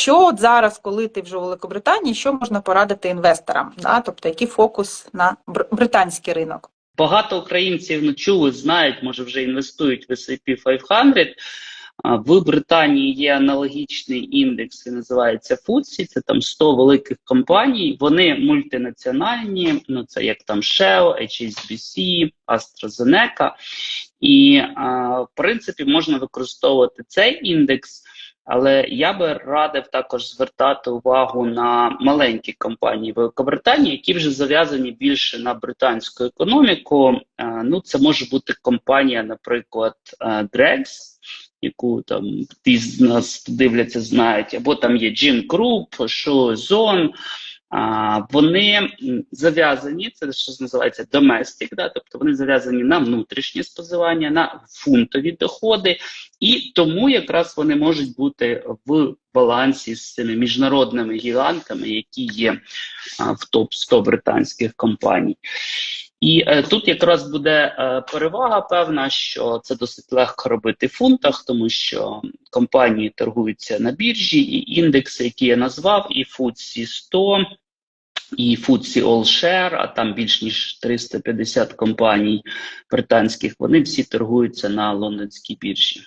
Що от зараз, коли ти вже у Великобританії, що можна порадити інвесторам? Да? Тобто, який фокус на бр- британський ринок? Багато українців ну, чули, знають, може вже інвестують в S&P 500. В Британії є аналогічний індекс, він називається FTSE, це там 100 великих компаній. Вони мультинаціональні, ну це як там Shell, HSBC, AstraZeneca. І а, в принципі можна використовувати цей індекс. Але я би радив також звертати увагу на маленькі компанії Великобританії, які вже зав'язані більше на британську економіку. Е, Ну, це може бути компанія, наприклад, е, Drex, яку там ті з нас дивляться, знають, або там є Jim Group, Show Zone. А, вони зав'язані, це що називається domestic, да, тобто вони зав'язані на внутрішнє споживання, на фунтові доходи, і тому якраз вони можуть бути в балансі з цими міжнародними гігантами, які є а, в топ 100 британських компаній. І е, тут якраз буде е, перевага певна, що це досить легко робити в фунтах, тому що компанії торгуються на біржі, і індекси, які я назвав, і FTSE 100, і FTSE All Share, а там більш ніж 350 компаній британських, вони всі торгуються на лондонській біржі.